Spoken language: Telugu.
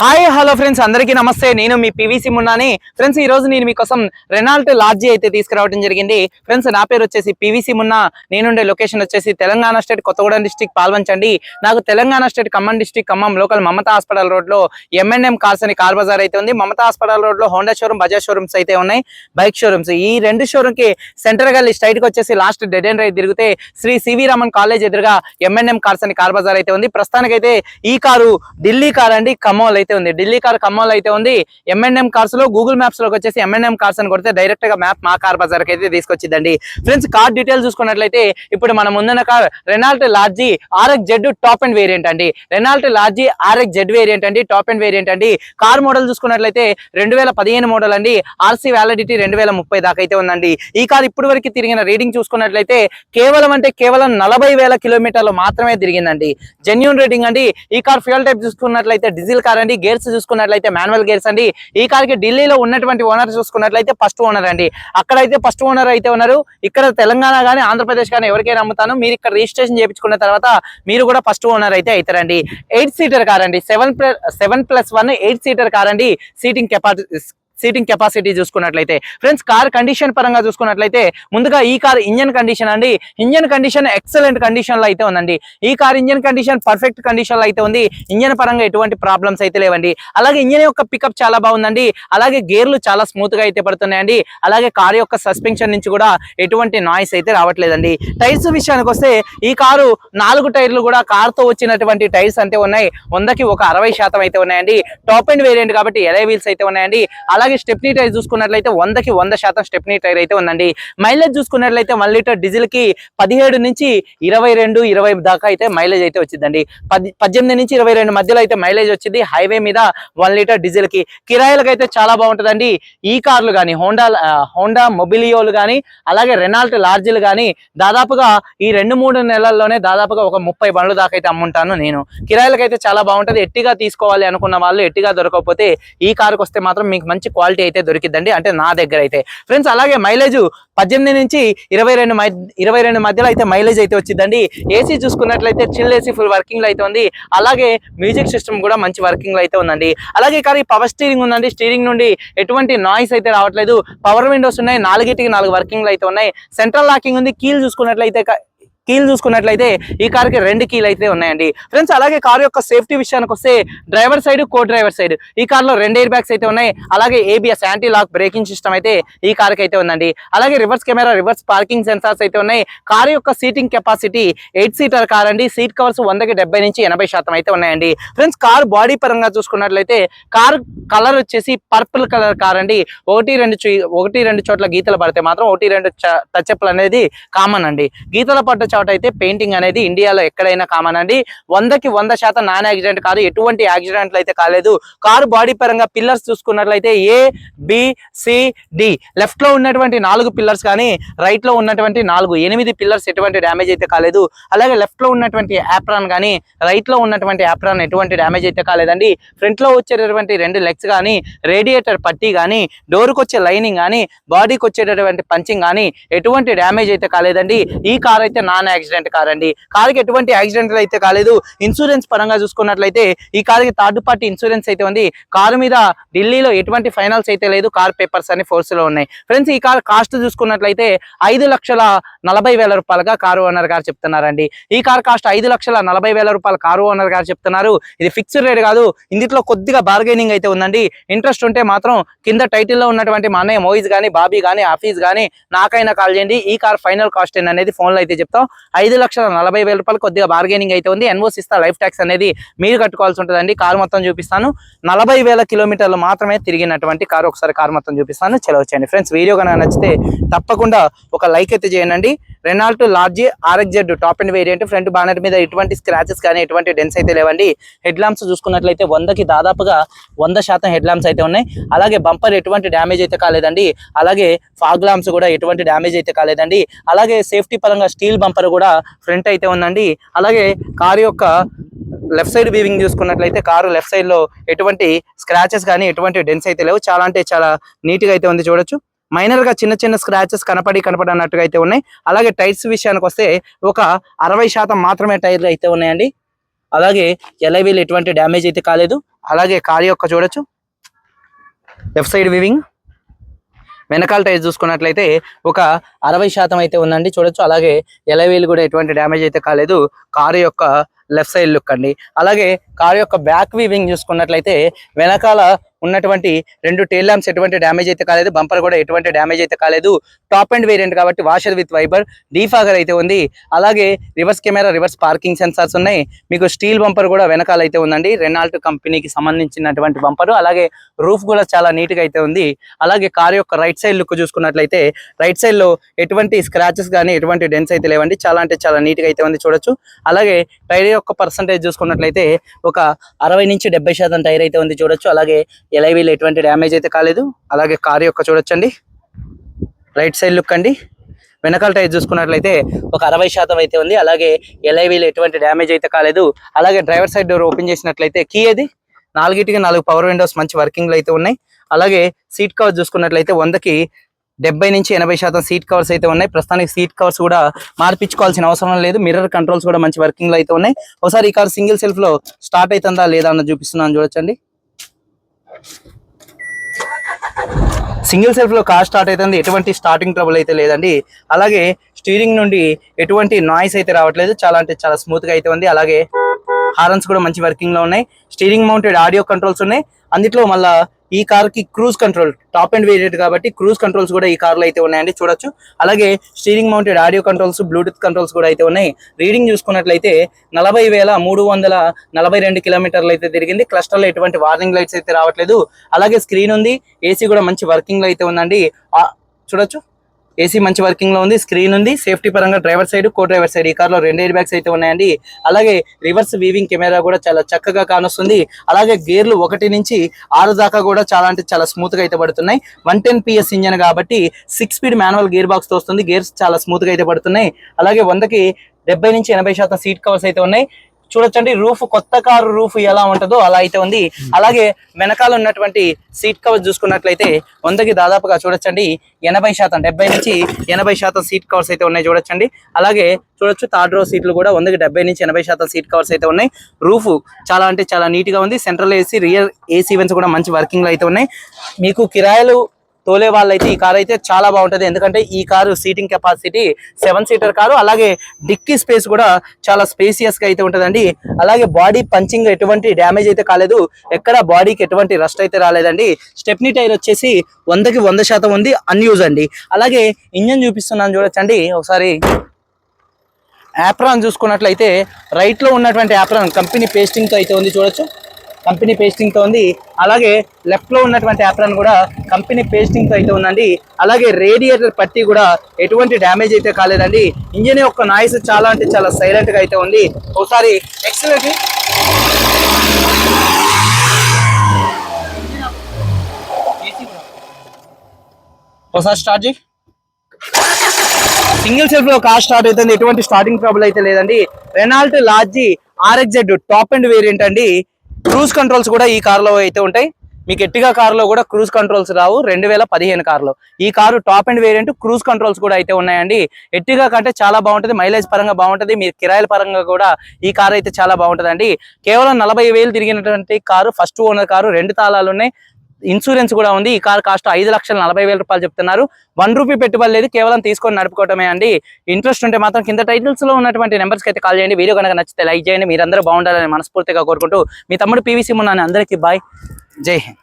హాయ్ హలో ఫ్రెండ్స్ అందరికీ నమస్తే. నేను మీ పివిసి మున్నాని ఫ్రెండ్స్ ఈ రోజు నేను మీకోసం రెనాల్ట్ లార్జీ అయితే తీసుకురావడం జరిగింది. ఫ్రెండ్స్ నా పేరు వచ్చేసి పివిసి మున్నా నేనుండే లొకేషన్ వచ్చేసి తెలంగాణ స్టేట్ కొత్తగూడెం డిస్టిక్ పాల్వంచండి. నాకు Telangana state Khammam district Khammam local Mamata hospital రోడ్లో ఎంఎన్ఎం కార్స్ అని కార్ బజార్ అయితే ఉంది. మమతా హాస్పిటల్ రోడ్లో హోండా షోరూమ్ బజాజ్ షోరూమ్స్ అయితే ఉన్నాయి. బైక్ షోరూమ్స్ ఈ రెండు షోరూమ్కి సెంటర్ గల్లి స్ట్రైట్కి వచ్చేసి లాస్ట్ డెడ్ అండ్ రైట్ తిరిగితే శ్రీ సివి రామన్ కాలేజ్ ఎదురుగా ఎంఎన్ఎం కార్స్ అని కార్ బజార్ అయితే ఉంది. ప్రస్తుతానికైతే ఈ కారు ఢిల్లీ కార్ అండి. ఖమ్మంలో అయితే ఉంది. ఢిల్లీ కార్ ఖమ్మంలో అయితే ఉంది. M&M ఎంఎన్ఎం కార్స్లో గూగుల్ మ్యాప్స్లోకి వచ్చేసి M&M ఎంఎన్ఎం కార్స్ అని కొడితే డైరెక్ట్గా మ్యాప్ మా కార్ బజార్ అయితే తీసుకొచ్చిందండి ఫ్రెండ్స్ కార్ డీటెయిల్స్ చూసుకున్నట్లయితే ఇప్పుడు మన ముందున్న car Renault Lodgy RXZ top end variant అండి. రెనాల్ట్ లార్జీ ఆర్ఎక్ జెడ్ వేరియంట్ అండి టాప్ అండ్ వేరియంట్ అండి. కార్ మోడల్ చూసుకున్నట్లయితే రెండు వేల పదిహేను మోడల్ అండి. ఆర్సీ వ్యాలిడిటీ రెండు వేల ముప్పై దాకా అయితే ఉందండి. ఈ కార్ ఇప్పటి వరకు తిరిగిన రీడింగ్ చూసుకున్నట్లయితే కేవలం అంటే కేవలం నలభై వేల కిలోమీటర్లు మాత్రమే తిరిగిందండి. జెన్యున్ రేటింగ్ అండి. ఈ కార్ ఫ్యూల్ టైప్ చూసుకున్నట్లయితే డీజిల్ కార్ అండి. గేర్స్ చూసుకున్నట్లయితే మాన్యువల్ గేర్స్ అండి. ఈ కార్కి ఢిల్లీలో ఉన్నటువంటి ఓనర్ చూసుకున్నట్లయితే ఫస్ట్ ఓనర్ అండి. అక్కడైతే ఫస్ట్ ఓనర్ అయితే ఉన్నారు. ఇక్కడ తెలంగాణ కానీ ఆంధ్రప్రదేశ్ కానీ ఎవరికైనా అమ్ముతాను. మీరు ఇక్కడ రిజిస్ట్రేషన్ చేయించుకున్న తర్వాత మీరు కూడా ఫస్ట్ ఓనర్ అయితే అవుతారండి. ఎయిట్ సీటర్ కార్ అండి. Seven plus seven plus one eight seater car అండి. సీటింగ్ కెపాసిటీ సీటింగ్ కెపాసిటీ చూసుకున్నట్లయితే. ఫ్రెండ్స్ కార్ కండిషన్ పరంగా చూసుకున్నట్లయితే ముందుగా ఈ కార్ ఇంజన్ కండిషన్ అండి. ఇంజన్ కండిషన్ ఎక్సలెంట్ కండిషన్లో అయితే ఉందండి. ఈ కార్ ఇంజన్ కండిషన్ పర్ఫెక్ట్ కండిషన్లో అయితే ఉంది. ఇంజన్ పరంగా ఎటువంటి ప్రాబ్లమ్స్ అయితే లేవండి. అలాగే ఇంజన్ యొక్క పికప్ చాలా బాగుందండి. అలాగే గేర్లు చాలా స్మూత్గా అయితే పడుతున్నాయండి. అలాగే కార్ యొక్క సస్పెన్షన్ నుంచి కూడా ఎటువంటి నాయిస్ అయితే రావట్లేదండి. టైర్స్ విషయానికి వస్తే ఈ కారు నాలుగు టైర్లు కూడా కార్తో వచ్చినటువంటి టైర్స్ అంటే ఉన్నాయి. వందకి ఒక అరవై శాతం అయితే ఉన్నాయండి. టాప్ అండ్ వేరియంట్ కాబట్టి ఎలై వీల్స్ అయితే ఉన్నాయండి. అలాగే స్టెప్నీ టైర్ చూసుకున్నట్లయితే వందకి వంద శాతం స్టెప్నీ టైర్ అయితే ఉందండి. మైలేజ్ చూసుకున్నట్లయితే వన్ లీటర్ డీజిల్కి పదిహేడు నుంచి ఇరవై రెండు ఇరవై దాకా అయితే మైలేజ్ అయితే వచ్చిందండి. పది పద్దెనిమిది నుంచి ఇరవై రెండు మధ్యలో అయితే మైలేజ్ వచ్చింది. హైవే మీద వన్ లీటర్ డీజిల్కి కిరాయిలకు అయితే చాలా బాగుంటుందండి. ఈ కార్లు కానీ హోండా హోండా మొబిలియోలు కానీ అలాగే రెనాల్ట్ లార్జీలు కానీ దాదాపుగా ఈ రెండు మూడు నెలల్లోనే దాదాపుగా ఒక ముప్పై బండ్లు దాకా అయితే అమ్ముంటాను నేను. కిరాయిలకు అయితే చాలా బాగుంటది. ఎట్టిగా తీసుకోవాలి అనుకున్న వాళ్ళు ఎట్టిగా దొరకకపోతే ఈ కారుకి వస్తే మాత్రం మీకు మంచి క్వాలిటీ అయితే దొరికిద్దండి. అంటే నా దగ్గర అయితే. ఫ్రెండ్స్ అలాగే మైలేజ్ పద్దెనిమిది నుంచి ఇరవై రెండు ఇరవై రెండు మధ్యలో అయితే మైలేజ్ అయితే వచ్చిందండి ఏసీ చూసుకున్నట్లయితే చిల్ ఏసీ ఫుల్ వర్కింగ్లో అయితే ఉంది. అలాగే మ్యూజిక్ సిస్టమ్ కూడా మంచి వర్కింగ్లో అయితే ఉందండి. అలాగే కానీ పవర్ స్టీరింగ్ ఉందండి. స్టీరింగ్ నుండి ఎటువంటి నాయిస్ అయితే రావట్లేదు. పవర్ విండోస్ ఉన్నాయి. నాలుగిటికి నాలుగు వర్కింగ్లు అయితే ఉన్నాయి. సెంట్రల్ లాకింగ్ ఉంది. కీల్ చూసుకున్నట్లయితే కీలు చూసుకున్నట్లయితే ఈ కార్కి రెండు కీలు అయితే ఉన్నాయండి. ఫ్రెండ్స్ అలాగే కార్ యొక్క సేఫ్టీ విషయానికి వస్తే driver side co driver side ఈ కార్లో రెండు ఎయిర్ బ్యాగ్స్ అయితే ఉన్నాయి. అలాగే ABS anti lock braking system అయితే ఈ కార్కి అయితే ఉందండి. అలాగే reverse camera reverse parking sensors అయితే ఉన్నాయి. కార్ యొక్క seating capacity eight seater car అండి. సీట్ కవర్స్ వందకి డెబ్బై నుంచి ఎనభై శాతం అయితే ఉన్నాయండి. ఫ్రెండ్స్ కార్ బాడీ పరంగా చూసుకున్నట్లయితే కార్ కలర్ వచ్చేసి పర్పుల్ కలర్ కార్ అండి. ఒకటి రెండు చూ- ఒకటి రెండు చోట్ల గీతలు పడితే మాత్రం ఒకటి రెండు టచ్అప్లు అనేది కామన్ అండి. గీతల పడ్డ చోట అయితే పెయింటింగ్ అనేది ఇండియాలో ఎక్కడైనా కామన్ అండి. వందకి వంద శాతం నాన్ యాక్సిడెంట్ కాదు ఎటువంటి యాక్సిడెంట్లు అయితే కాలేదు. కారు బాడీ పరంగా పిల్లర్స్ చూసుకున్నట్లయితే ఏ బి సి డి లెఫ్ట్లో ఉన్నటువంటి నాలుగు పిల్లర్స్ కానీ రైట్లో ఉన్నటువంటి నాలుగు ఎనిమిది పిల్లర్స్ ఎటువంటి డ్యామేజ్ అయితే కాలేదు. అలాగే లెఫ్ట్లో ఉన్నటువంటి యాప్రాన్ కానీ రైట్లో ఉన్నటువంటి యాప్రాన్ ఎటువంటి డ్యామేజ్ అయితే కాలేదండి. ఫ్రంట్లో వచ్చేటటువంటి రెండు లెగ్స్ కానీ రేడియేటర్ పట్టీ కానీ డోర్కి వచ్చే లైనింగ్ కానీ బాడీకి వచ్చేటటువంటి పంచింగ్ కానీ ఎటువంటి డ్యామేజ్ అయితే కాలేదండి. ఈ కార్ అయితే నాన్ యాక్సిడెంట్ కార్ అండి కార్కి ఎటువంటి యాక్సిడెంట్లు అయితే కాలేదు. ఇన్సూరెన్స్ పరంగా చూసుకున్నట్లయితే ఈ కార్కి థర్డ్ పార్టీ ఇన్సూరెన్స్ అయితే ఉంది. కారు మీద ఢిల్లీలో ఎటువంటి ఫైనల్స్ అయితే లేదు. కార్ పేపర్స్ అన్ని ఫోర్స్లో ఉన్నాయి. ఫ్రెండ్స్ ఈ కార్ కాస్ట్ చూసుకున్నట్లయితే ఐదు లక్షల నలభై వేల రూపాయలుగా కారు ఓనర్ గారు చెప్తున్నారండి. ఈ కార్ కాస్ట్ ఐదు లక్షల నలభై వేల రూపాయల కారు ఓనర్ గారు చెప్తున్నారు. ఇది ఫిక్స్డ్ రేట్ కాదు. ఇందులో కొద్దిగా బార్గెనింగ్ అయితే ఉందండి. ఇంట్రెస్ట్ ఉంటే మాత్రం కింద టైటిల్లో ఉన్నటువంటి మా అన్నయ్య మోయిజ్ కానీ బాబీ కానీ ఆఫీస్ కానీ నాకైనా కాల్ చేయండి. ఈ కార్ ఫైనల్ కాస్ట్ అనేది ఫోన్లో అయితే చెప్తాం. ఐదు లక్షల నలభై వేల రూపాయలు కొద్దిగా బార్గెనింగ్ అయితే ఉంది. ఎన్ఓసి ఇస్తా లైఫ్ ట్యాక్స్ అనేది మీరు కట్టుకోవాల్సి ఉంటుందండి. కారు మొత్తం చూపిస్తాను. నలభై వేల కిలోమీటర్లు మాత్రమే తిరిగినటువంటి కారు. ఒకసారి కారు మొత్తం చూపిస్తాను. చలవచ్చండి ఫ్రెండ్స్ వీడియో కనుక నచ్చితే తప్పకుండా ఒక లైక్ అయితే చేయండి. Renault Lodgy RXZ top end variant front banner మీద ఎటువంటి స్క్రాచెస్ కానీ ఎటువంటి డెన్స్ అయితే లేవండి. హెడ్ ల్యాంప్స్ చూసుకున్నట్లయితే వందకి దాదాపుగా వంద శాతం హెడ్ ల్యాంప్స్ అయితే ఉన్నాయి. అలాగే బంపర్ ఎటువంటి డ్యామేజ్ అయితే కాలేదండి. అలాగే ఫాగ్ ల్యాంప్స్ కూడా ఎటువంటి డ్యామేజ్ అయితే కాలేదండి. అలాగే సేఫ్టీ పరంగా స్టీల్ బంపర్ కూడా ఫ్రంట్ అయితే ఉందండి. అలాగే కారు యొక్క లెఫ్ట్ సైడ్ వీవింగ్ చూసుకున్నట్లయితే కారు లెఫ్ట్ సైడ్లో ఎటువంటి స్క్రాచెస్ కానీ ఎటువంటి డెన్స్ అయితే లేవు. చాలా అంటే చాలా నీట్గా అయితే ఉంది చూడొచ్చు. మైనర్గా చిన్న చిన్న స్క్రాచెస్ కనపడి కనపడనట్టుగా అయితే ఉన్నాయి. అలాగే టైర్స్ విషయానికి వస్తే ఒక అరవై శాతం మాత్రమే టైర్లు అయితే ఉన్నాయండి. అలాగే ఎలవీల్ ఎటువంటి డ్యామేజ్ అయితే కాలేదు. అలాగే కార్ యొక్క చూడొచ్చు. లెఫ్ట్ సైడ్ వివింగ్ వెనకాల టైర్ చూసుకున్నట్లయితే ఒక అరవై శాతం అయితే ఉందండి. చూడొచ్చు. అలాగే ఎలవీలు కూడా ఎటువంటి డ్యామేజ్ అయితే కాలేదు. కారు యొక్క లెఫ్ట్ సైడ్ లుక్ అండి. అలాగే కారు యొక్క బ్యాక్ వీవింగ్ చూసుకున్నట్లయితే వెనకాల ఉన్నటువంటి రెండు టైల్ ల్యాంప్స్ ఎటువంటి డ్యామేజ్ అయితే కాలేదు బంపర్ కూడా ఎటువంటి డ్యామేజ్ అయితే కాలేదు. టాప్ అండ్ వేరియంట్ కాబట్టి వాషర్ విత్ వైబర్ డీఫాగర్ అయితే ఉంది. అలాగే reverse camera reverse parking sensors ఉన్నాయి. మీకు స్టీల్ బంపర్ కూడా వెనకాల అయితే ఉందండి. రెనాల్ట్ కంపెనీకి సంబంధించినటువంటి బంపర్ అలాగే రూఫ్ కూడా చాలా నీట్గా అయితే ఉంది. అలాగే కారు యొక్క రైట్ సైడ్ లుక్ చూసుకున్నట్లయితే రైట్ సైడ్లో ఎటువంటి స్క్రాచెస్ కానీ ఎటువంటి డెన్స్ అయితే లేవండి. చాలా అంటే చాలా నీట్గా అయితే ఉంది. చూడొచ్చు. అలాగే టైర్ యొక్క పర్సంటేజ్ చూసుకున్నట్లయితే ఒక అరవై నుంచి డెబ్బై శాతం టైర్ అయితే ఉంది చూడొచ్చు. అలాగే ఎలైవీలు ఎటువంటి డ్యామేజ్ అయితే కాలేదు. అలాగే కార్ యొక్క చూడొచ్చండి. రైట్ సైడ్ లుక్ అండి. వెనకాల టైర్ చూసుకున్నట్లయితే ఒక అరవై శాతం అయితే ఉంది. అలాగే ఎలైవీలు ఎటువంటి డ్యామేజ్ అయితే కాలేదు. అలాగే డ్రైవర్ సైడ్ డోర్ ఓపెన్ చేసినట్లయితే కీ అది నాలుగిటికి నాలుగు పవర్ విండోస్ మంచి వర్కింగ్లు అయితే ఉన్నాయి. అలాగే సీట్ కవర్ చూసుకున్నట్లయితే వందకి డెబ్బై నుంచి ఎనభై శాతం సీట్ కవర్స్ అయితే ఉన్నాయి. ప్రస్తుతానికి సీట్ కవర్స్ కూడా మార్పించుకోవాల్సిన అవసరం లేదు. మిర్రర్ కంట్రోల్స్ కూడా మంచి వర్కింగ్లో అయితే ఉన్నాయి. ఒకసారి ఈ కార్ సింగిల్ సెల్ఫ్లో స్టార్ట్ అవుతుందా లేదా అన్న చూపిస్తున్నాను చూడొచ్చండి. సింగిల్ సెల్ఫ్లో కార్ స్టార్ట్ అవుతుంది. ఎటువంటి స్టార్టింగ్ ట్రబుల్ అయితే లేదండి. అలాగే స్టీరింగ్ నుండి ఎటువంటి నాయిస్ అయితే రావట్లేదు. చాలా అంటే చాలా స్మూత్గా అయితే ఉంది. అలాగే హారన్స్ కూడా మంచి వర్కింగ్లో ఉన్నాయి. స్టీరింగ్ మౌంటెడ్ ఆడియో కంట్రోల్స్ ఉన్నాయి. అందులో మళ్ళీ ఈ కార్కి cruise control top end variant కాబట్టి క్రూజ్ కంట్రోల్స్ కూడా ఈ కార్లో అయితే ఉన్నాయండి చూడొచ్చు. అలాగే steering mounted audio controls Bluetooth controls కూడా అయితే ఉన్నాయి. రీడింగ్ చూసుకున్నట్లయితే నలభై వేల మూడు వందల నలభై రెండు కిలోమీటర్లు అయితే తిరిగింది. క్లస్టర్లో ఎటువంటి వార్నింగ్ లైట్స్ అయితే రావట్లేదు. అలాగే స్క్రీన్ ఉంది. ఏసీ కూడా మంచి వర్కింగ్లో అయితే ఉందండి. ఆ, చూడొచ్చు. ఏసీ మంచి వర్కింగ్లో ఉంది స్క్రీన్ ఉంది సేఫ్టీ పరంగా driver side co driver side ఈ కార్లో రెండు ఎయిర్ బ్యాగ్స్ అయితే ఉన్నాయండి. అలాగే రివర్స్ వీవింగ్ కెమెరా కూడా చాలా చక్కగా కానొస్తుంది. అలాగే గేర్లు ఒకటి నుంచి ఆరు దాకా కూడా చాలా అంటే చాలా స్మూత్గా అయితే పడుతున్నాయి. వన్ టెన్ పిఎస్ ఇంజన్ కాబట్టి సిక్స్ స్పీడ్ మాన్యువల్ గేర్ బాక్స్తో వస్తుంది గేర్స్ చాలా స్మూత్గా అయితే పడుతున్నాయి. అలాగే వందకి డెబ్బై నుంచి ఎనభై శాతం సీట్ కవర్స్ అయితే ఉన్నాయి. చూడొచ్చండి. రూఫ్ కొత్త కారు రూఫ్ ఎలా ఉంటుందో అలా అయితే ఉంది. అలాగే వెనకాల ఉన్నటువంటి సీట్ కవర్స్ చూసుకున్నట్లయితే వందకి దాదాపుగా చూడొచ్చండి. ఎనభై శాతం డెబ్బై నుంచి ఎనభై శాతం సీట్ కవర్స్ అయితే ఉన్నాయి చూడొచ్చండి. అలాగే చూడొచ్చు థర్డ్ రో సీట్లు కూడా వందకి డెబ్బై నుంచి ఎనభై శాతం సీట్ కవర్స్ అయితే ఉన్నాయి. రూఫ్ చాలా అంటే చాలా నీట్గా ఉంది. Central AC rear AC vents కూడా మంచి వర్కింగ్లో అయితే ఉన్నాయి. మీకు కిరాయిలు తోలే వాళ్ళైతే ఈ కార్ అయితే చాలా బాగుంటుంది. ఎందుకంటే ఈ car seating capacity seven seater car అలాగే డిక్కీ స్పేస్ కూడా చాలా స్పేసియస్గా అయితే ఉంటుందండి. అలాగే బాడీ పంచింగ్ ఎటువంటి డ్యామేజ్ అయితే కాలేదు. ఎక్కడ బాడీకి ఎటువంటి రస్ట్ అయితే రాలేదండి. స్టెప్నీ టైర్ వచ్చేసి వందకి వంద శాతం ఉంది అన్యూజ్ అండి. అలాగే ఇంజన్ చూపిస్తున్నాను చూడొచ్చండి. ఒకసారి యాప్రాన్ చూసుకున్నట్లయితే రైట్లో ఉన్నటువంటి యాప్రాన్ కంపెనీ పేస్టింగ్తో అయితే ఉంది చూడొచ్చు. కంపెనీ పేస్టింగ్తో ఉంది. అలాగే లెఫ్ట్లో ఉన్నటువంటి యాప్రాన్ కూడా కంపెనీ పేస్టింగ్తో అయితే ఉందండి. అలాగే రేడియేటర్ పట్టి కూడా ఎటువంటి డ్యామేజ్ అయితే కాలేదండి. ఇంజిన్ యొక్క నాయిస్ చాలా అంటే చాలా సైలెంట్గా అయితే ఉంది. ఒకసారి ఎక్సలెంట్ ఒకసారి స్టార్ట్ చేయి. సింగిల్ సెల్ఫ్లో కార్ స్టార్ట్ అవుతుంది. ఎటువంటి స్టార్టింగ్ ప్రాబ్లం అయితే లేదండి. Renault Lodgy RXZ top end variant అండి. క్రూజ్ కంట్రోల్స్ కూడా ఈ కార్లో అయితే ఉంటాయి. మీకు ఎట్టిగా కార్లో కూడా క్రూజ్ కంట్రోల్స్ రావు. రెండు వేల పదిహేను కార్లో. ఈ car top end variant cruise controls కూడా అయితే ఉన్నాయండి. ఎట్టిగా కంటే చాలా బాగుంటది. మైలేజ్ పరంగా బాగుంటది. మీరు కిరాయిల పరంగా కూడా ఈ కార్ అయితే చాలా బాగుంటదండి. కేవలం నలభై వేలు తిరిగినటువంటి కారు ఫస్ట్ ఓనర్ కారు రెండు తాళాలు ఉన్నాయి. ఇన్సూరెన్స్ కూడా ఉంది. ఈ కార్ కాస్ట్ ఐదు లక్షల నలభై వేల రూపాయలు చెప్తున్నారు. వన్ రూపీ పెట్టుబడి లేదు. కేవలం తీసుకొని నడుపుకోవటమే అండి. ఇంట్రెస్ట్ ఉంటే మాత్రం కింద టైటిల్స్లో ఉన్నటువంటి నెంబర్స్కి అయితే కాల్ చేయండి. వీడియో కనుక నచ్చితే లైక్ చేయండి. మీరందరూ బాగుండాలని మనస్ఫూర్తిగా కోరుకుంటూ మీ తమ్ముడు పీవీసీ ఉన్నాను అందరికీ బాయ్. జై హింద్.